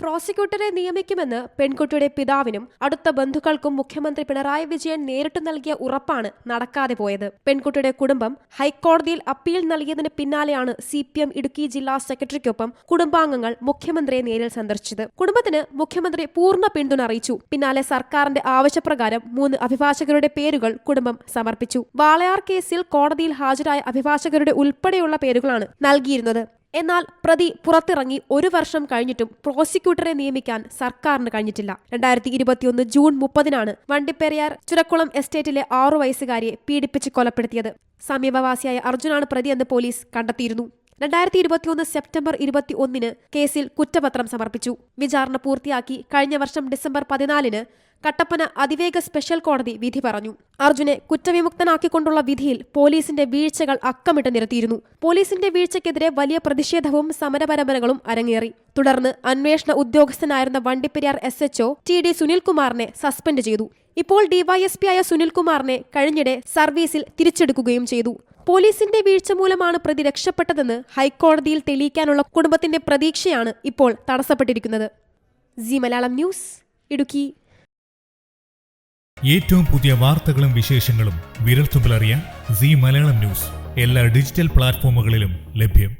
പ്രോസിക്യൂട്ടറെ നിയമിക്കുമെന്ന് പെൺകുട്ടിയുടെ പിതാവിനും അടുത്ത ബന്ധുക്കൾക്കും മുഖ്യമന്ത്രി പിണറായി വിജയൻ നേരിട്ട് നൽകിയ ഉറപ്പാണ് നടക്കാതെ പോയത്. പെൺകുട്ടിയുടെ കുടുംബം ഹൈക്കോടതിയിൽ അപ്പീൽ നൽകിയതിന് പിന്നാലെയാണ് സി പി എം ഇടുക്കി ജില്ലാ സെക്രട്ടറിക്കൊപ്പം കുടുംബാംഗങ്ങൾ മുഖ്യമന്ത്രിയെ നേരിൽ സന്ദർശിച്ചത്. കുടുംബത്തിന് മുഖ്യമന്ത്രി പൂർണ പിന്തുണ അറിയിച്ചു. പിന്നാലെ സർക്കാരിന്റെ ആവശ്യപ്രകാരം മൂന്ന് അഭിഭാഷകരുടെ പേരുകൾ കുടുംബം സമർപ്പിച്ചു. വാളയാർ കേസിൽ കോടതിയിൽ ഹാജരായ അഭിഭാഷകരുടെ ഉൾപ്പെടെയുള്ള പേരുകളാണ് നൽകിയിരുന്നത്. എന്നാൽ പ്രതി പുറത്തിറങ്ങി ഒരു വർഷം കഴിഞ്ഞിട്ടും പ്രോസിക്യൂട്ടറെ നിയമിക്കാൻ സർക്കാരിന് കഴിഞ്ഞിട്ടില്ല. രണ്ടായിരത്തി ഇരുപത്തിയൊന്ന് ജൂൺ മുപ്പതിനാണ് വണ്ടിപ്പെരിയാർ ചുരക്കുളം എസ്റ്റേറ്റിലെ ആറു വയസ്സുകാരിയെ പീഡിപ്പിച്ച് കൊലപ്പെടുത്തിയത്. സമീപവാസിയായ അർജുനാണ് പ്രതിയെന്ന് പോലീസ് കണ്ടെത്തിയിരുന്നു. രണ്ടായിരത്തി ഇരുപത്തിയൊന്ന് സെപ്റ്റംബർ ഇരുപത്തി ഒന്നിന് കേസിൽ കുറ്റപത്രം സമർപ്പിച്ചു. വിചാരണ പൂർത്തിയാക്കി കഴിഞ്ഞ വർഷം ഡിസംബർ പതിനാലിന് കട്ടപ്പന അതിവേഗ സ്പെഷ്യൽ കോടതി വിധി പറഞ്ഞു. അർജുനെ കുറ്റവിമുക്തനാക്കിക്കൊണ്ടുള്ള വിധിയിൽ പോലീസിന്റെ വീഴ്ചകൾ അക്കമിട്ട് നിരത്തിയിരുന്നു. പോലീസിന്റെ വീഴ്ചയ്ക്കെതിരെ വലിയ പ്രതിഷേധവും സമരപരമ്പരകളും അരങ്ങേറി. തുടർന്ന് അന്വേഷണ ഉദ്യോഗസ്ഥനായിരുന്ന Vandiperiyar S HO T D സുനിൽകുമാറിനെ suspend ചെയ്തു. ഇപ്പോൾ ഡിവൈഎസ്പി ആയ സുനിൽകുമാറിനെ കഴിഞ്ഞിടെ സർവീസിൽ തിരിച്ചെടുക്കുകയും ചെയ്തു. പോലീസിന്റെ വീഴ്ച മൂലമാണ് പ്രതി രക്ഷപ്പെട്ടതെന്ന് ഹൈക്കോടതിയിൽ തെളിയിക്കാനുള്ള കുടുംബത്തിന്റെ പ്രതീക്ഷയാണ് ഇപ്പോൾ തടസ്സപ്പെട്ടിരിക്കുന്നത്. Zee Malayalam news Idukki. ഏറ്റവും പുതിയ വാർത്തകളും വിശേഷങ്ങളും വിരൽത്തുമ്പിലറിയാൻ സി മലയാളം ന്യൂസ് എല്ലാ ഡിജിറ്റൽ പ്ലാറ്റ്ഫോമുകളിലും ലഭ്യം.